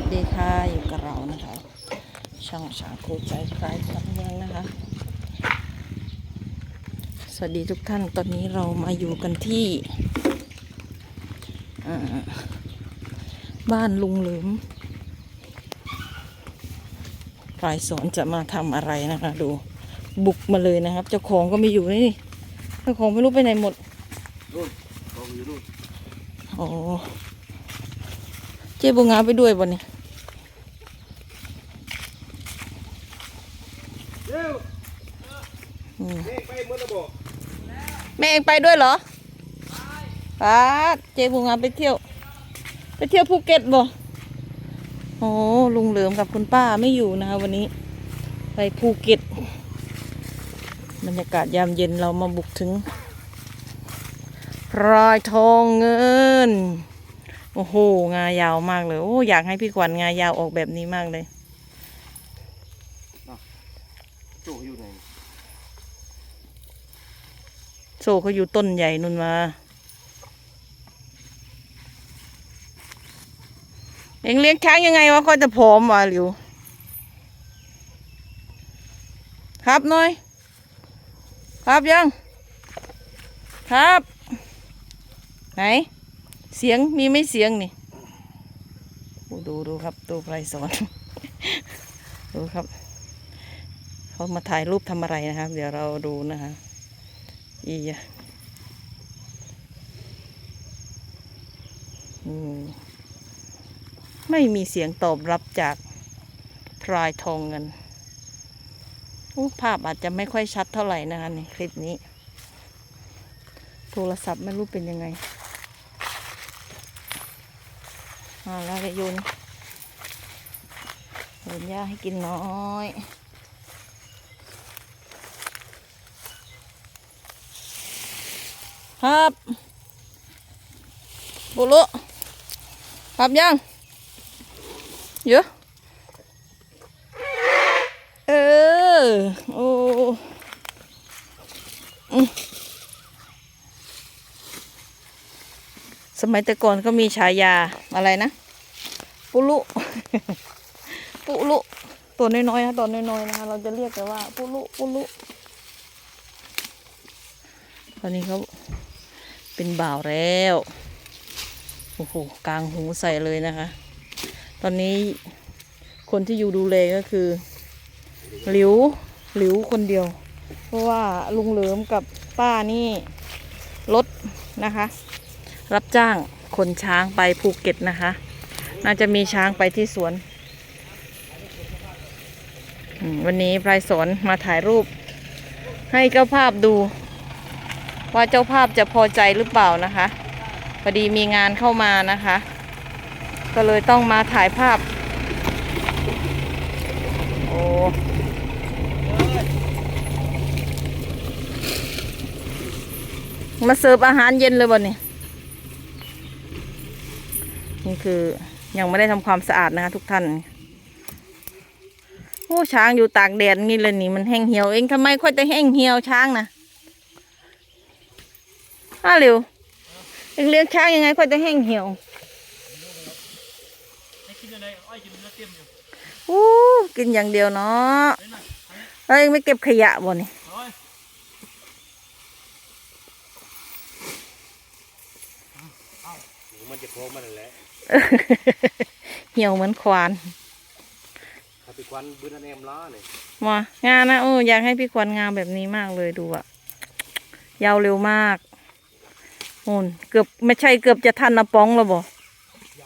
วัสดีค่ะอยู่กับเรานะคะ ช่องสาคูใจคล้ายสำเนียงนะคะ สวัสดีทุกท่านตอนนี้เรามาอยู่กันที่อ่าบ้านลุงเหลิมปลายสอนจะมาทำอะไรนะคะ ดูบุกมาเลยนะครับ เจ้าของก็ไม่อยู่นี่เจ้าของไม่รู้ไปไหนหมดนู่นกองอยู่นู่นอ๋อเจ๊บุงงาไปด้วยบ่เนี่ย เร็ว อืม เด็กไปหมด แล้วบอกแม่เองไปด้วยเหรอป้าเจ๊บุงงาไปเที่ยว ไปเที่ยวภูเก็ตบ่โอ้ลุงเหลิมกับคุณป้าไม่อยู่นะคะวันนี้ ไปภูเก็ตบรรยากาศยามเย็นเรามาบุกถึงรายทองเงิน โอ้โห งายาวมากเลย โอ้ อยากให้พี่ขวัญงายาวออกแบบนี้มากเลย โจ้อยู่ไหน โซ่เขาอยู่ต้นใหญ่นุ่นมาเองเลี้ยงช้างยังไงวะค่อยจะผอมวะหลิว ครับน่อย ครับยัง ครับ ไหน เสียงมีไม่เสียงนี่ดูดูครับดูไพรสอนดูครับ เขามาถ่ายรูปทำอะไรนะครับ เดี๋ยวเราดูนะคะ อีอไม่มีเสียงตอบรับจากพรายทองเงินภาพอาจจะไม่ค่อยชัดเท่าไหร่นะคะในคลิปนี้ โทรศัพท์ไม่รู้เป็นยังไง มาแล้วเลยยุนเดินย่าให้กินน้อย ครับบุรุครับยังเยอะเออโอ้สมัยแต่ก่อนก็มีฉายาอะไรนะ ปุลุ ปุลุ ตัวน้อยๆนะตัวน้อยๆนะคะเราจะเรียกแต่ว่า ปุลุ ปุลุ ตอนนี้เขา เป็นบ่าวแล้วโอ้โหกลางหูใส่เลยนะคะ ตอนนี้คนที่อยู่ดูแลก็คือหลิวหลิวคนเดียว เพราะว่าลุงเหลิมกับป้านี่รถนะคะ รับจ้างขนช้างไปภูเก็ตนะคะ น่าจะมีช้างไปที่สวน วันนี้พลายสอนมาถ่ายรูปให้เจ้าภาพดู ว่าเจ้าภาพจะพอใจหรือเปล่านะคะพอดีมีงานเข้ามานะคะ ก็เลยต้องมาถ่ายภาพ โอ้มาเสิร์ฟอาหารเย็นเลยบ่นี่นี่คือยังไม่ได้ทำความสะอาดนะคะทุกท่านโอ้ช้างอยู่ตากแดดนี่เลยนี่มันแห้งเหี่ยวเองทำไมค่อยจะแห้งเหี่ยวช้างนะ อ้าเร็วเอ็งเลี้ยงช้างยังไงค่อยจะแห้งเหี่ยวอู้กินอย่างเดียวเนาะเฮ้ยไม่เก็บขยะบ่นี่ยมันจะโค้งมันแหละเหี่ยวเหมือนควานถ้าไปควันบืนนเอมล้อเนี่ยมางานนะโอ้อยากให้พี่ควานงามแบบนี้มากเลยดูอะยาวเร็วมาก โอนเกือบไม่ใช่เกือบจะทันนะป้องแล้วบ่ย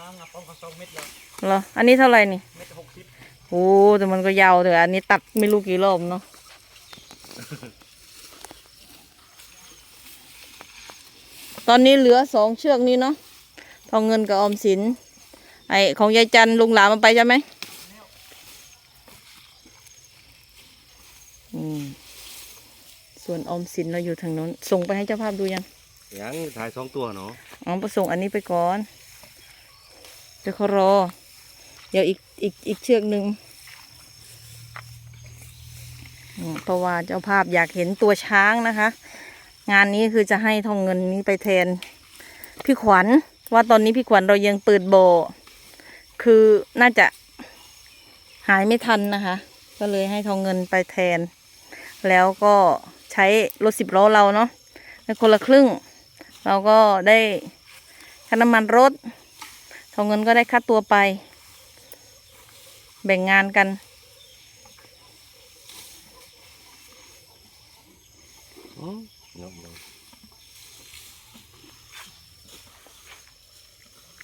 างอะป้องเขาสองเม็ดแล้วเหรออันนี้เท่าไหร่นี่เม็ดหกสิบโอ้แต่มันก็ยาวแต่อันนี้ตัดไม่รู้กี่รอบเนาะตอนนี้เหลือสองเชือกนี้เนาะทองเงินกับออมสิน ไอของยายจันทร์ลุงหลามมันไปใช่ไหมอืมส่วนออมสินเราอยู่ทางโน้นส่งไปให้เจ้าภาพดูยัง ยังถ่ายสองตัวเนาะอ๋อไปส่งอันนี้ไปก่อนเดี๋ยวเขารอ เดี๋ยวอีกอีกอีกเชือกหนึ่งเพราะว่าเจ้าภาพอยากเห็นตัวช้างนะคะ งานนี้คือจะให้ทองเงินนี้ไปแทน พี่ขวัญ ว่าตอนนี้พี่ขวัญเรายังเปิดโบ คือน่าจะหายไม่ทันนะคะ ก็เลยให้ทองเงินไปแทน แล้วก็ใช้รถสิบล้อเราเนาะในคนละครึ่ง เราก็ได้ค่าน้ำมันรถทองเงินก็ได้ค่าตัวไป แบ่งงานกันอืมเนาะ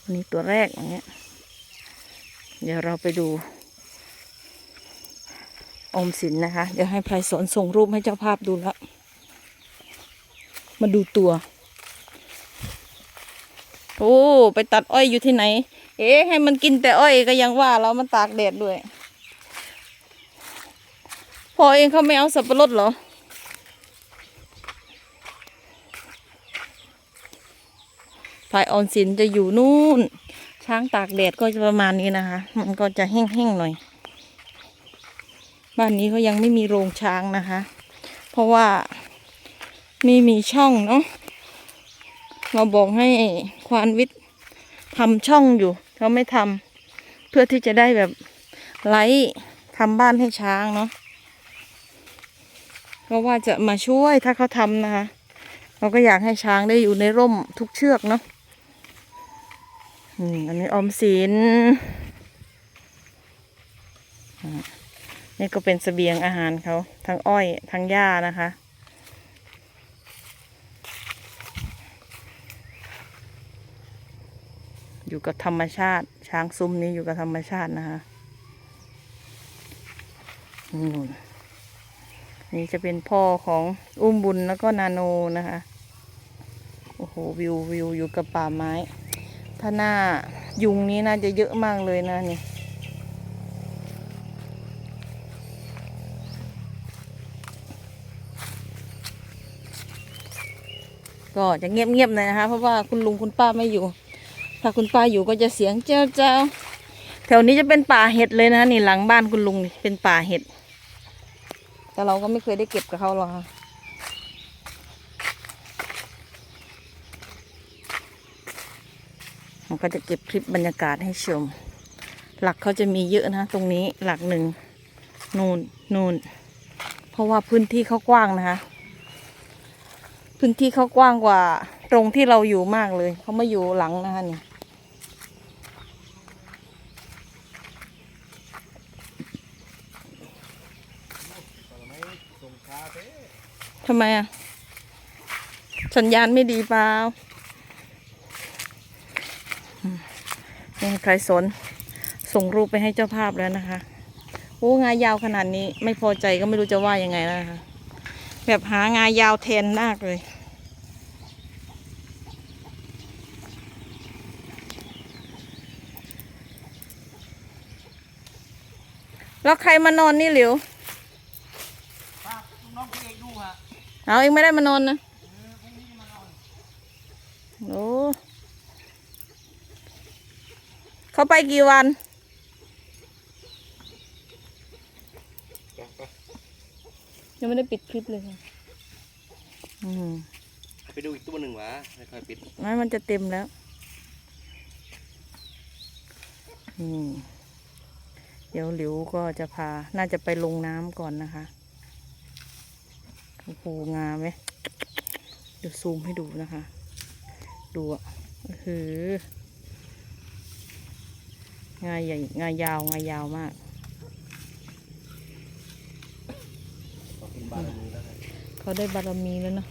อันนี้ตัวแรกอย่างเงี้ย เดี๋ยวเราไปดูออมสินนะคะ เดี๋ยวให้ไพรสอนส่งรูปให้เจ้าภาพดูแล้ว มาดูตัว โอ้ไปตัดอ้อยอยู่ที่ไหน เอ๊ะให้มันกินแต่อ้อยก็ยังว่าแล้วมันตากแดดด้วย พอเองเขาไม่เอาสับปะรดเหรอฝ่ายออนสินจะอยู่นู่น ช้างตากแดดก็จะประมาณนี้นะคะ มันก็จะแห้งๆหน่อย บ้านนี้เขายังไม่มีโรงช้างนะคะ เพราะว่าไม่มีช่องเนาะ เราบอกให้ควานวิทย์ทำช่องอยู่เขาไม่ทำเพื่อที่จะได้แบบไลท์ทำบ้านให้ช้างเนาะก็ว่าจะมาช่วยถ้าเขาทำนะคะ เราก็อยากให้ช้างได้อยู่ในร่มทุกเชือกเนาะอันนี้ออมสินนี่ก็เป็นเสบียงอาหารเขาทั้งอ้อยทั้งหญ้านะคะ อยู่กับธรรมชาติ ช้างซุ้มนี้อยู่กับธรรมชาตินะคะนู่นนี่จะเป็นพ่อของอุ้มบุญแล้วก็นาโนนะคะ โอ้โหวิววิวอยู่กับป่าไม้ ถ้าหน้ายุงนี้น่าจะเยอะมากเลยนะนี่ก็จะเงียบๆหน่อยนะคะ เพราะว่าคุณลุงคุณป้าไม่อยู่ ถ้าคุณป้าอยู่ก็จะเสียงเจ้าเจ้าแถวนี้จะเป็นป่าเห็ดเลยนะนี่หลังบ้านคุณลุงนี่เป็นป่าเห็ด แต่เราก็ไม่เคยได้เก็บกับเขาหรอกค่ะผมก็จะเก็บคลิปบรรยากาศให้ชม หลักเขาจะมีเยอะนะ ตรงนี้หลักหนึ่งนูนนูนเพราะว่าพื้นที่เขากว้างนะคะ พื้นที่เขากว้างกว่า ตรงที่เราอยู่มากเลย เขามาอยู่หลังนะคะนี่ ทำไมอะ สัญญาณไม่ดีเปล่าใครสน ส่งรูปไปให้เจ้าภาพแล้วนะคะโอ้งายาวขนาดนี้ ไม่พอใจก็ไม่รู้จะว่ายังไงแล้วนะคะ แบบหางายาวแทนมากเลยแล้วใครมานอนนี่หลิว น้องพี่เอกดูฮะ เอาเองไม่ได้มานอนนะโอ้เขาไปกี่วัน ยังไม่ได้ปิดคลิปเลยค่ะอืมไปดูอีกตัวหนึ่งวะไม่ค่อยปิดไม่มันจะเต็มแล้ว อืมเดี๋ยวหลิวก็จะพา น่าจะไปลงน้ำก่อนนะคะ โอ้โหงามไหมเดี๋ยวซูมให้ดูนะคะ ดูอะคืองาใหญ่งายาวงายาวมากเขาได้บารมีแล้วเนาะ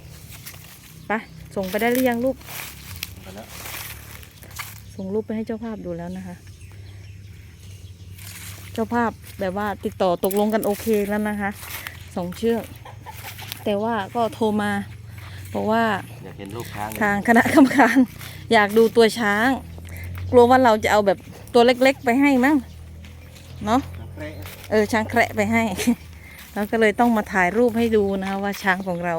ไปส่งไปได้หรือยังลูกส่งรูปไปให้เจ้าภาพดูแล้วนะคะ เจ้าภาพแบบว่าติดต่อตกลงกันโอเคแล้วนะคะสองเชือก แต่ว่าก็โทรมาบอกว่าอยากเห็นลูกช้างทางคณะกรรมการอยากดูตัวช้าง กลัวว่าเราจะเอาแบบตัวเล็กๆไปให้มั้งเนาะเออช้างแคระไปให้ เราก็เลยต้องมาถ่ายรูปให้ดูนะคะว่าช้างของเรา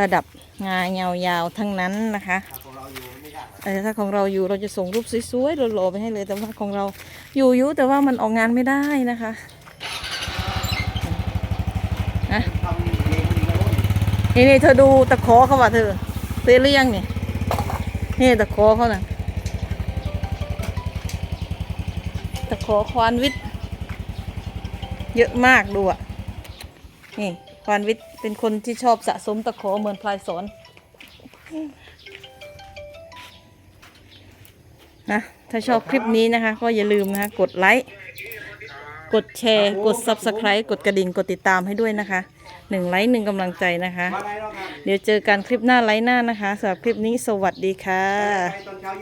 ระดับงายาวๆทั้งนั้นนะคะของเราอยู่ไม่ยากเออถ้าของเราอยู่เราจะส่งรูปสวยๆหล่อๆไปให้เลย แต่ว่าของเราอยู่อยุแต่ว่ามันออกงานไม่ได้นะคะนะ ทำเองดีแล้ว นี่นี่เธอดูตะขอเขาว่าเธอเตือนหรือยังนี่นี่ตะขอเขาน่ะตะขอควานวิทย์เยอะมากดูอะนี่ควานวิทย์เป็นคนที่ชอบสะสมตะขอเหมือนพลายสอนนะถ้าชอบคลิปนี้นะคะ ก็อย่าลืมนะคะ กดไลค์ กดแชร์ กด Subscribe กดกระดิ่ง กดติดตามให้ด้วยนะคะ หนึ่งไลค์หนึ่งกำลังใจนะคะ เดี๋ยวเจอกันคลิปหน้าไลค์หน้านะคะสำหรับคลิปนี้สวัสดีค่ะ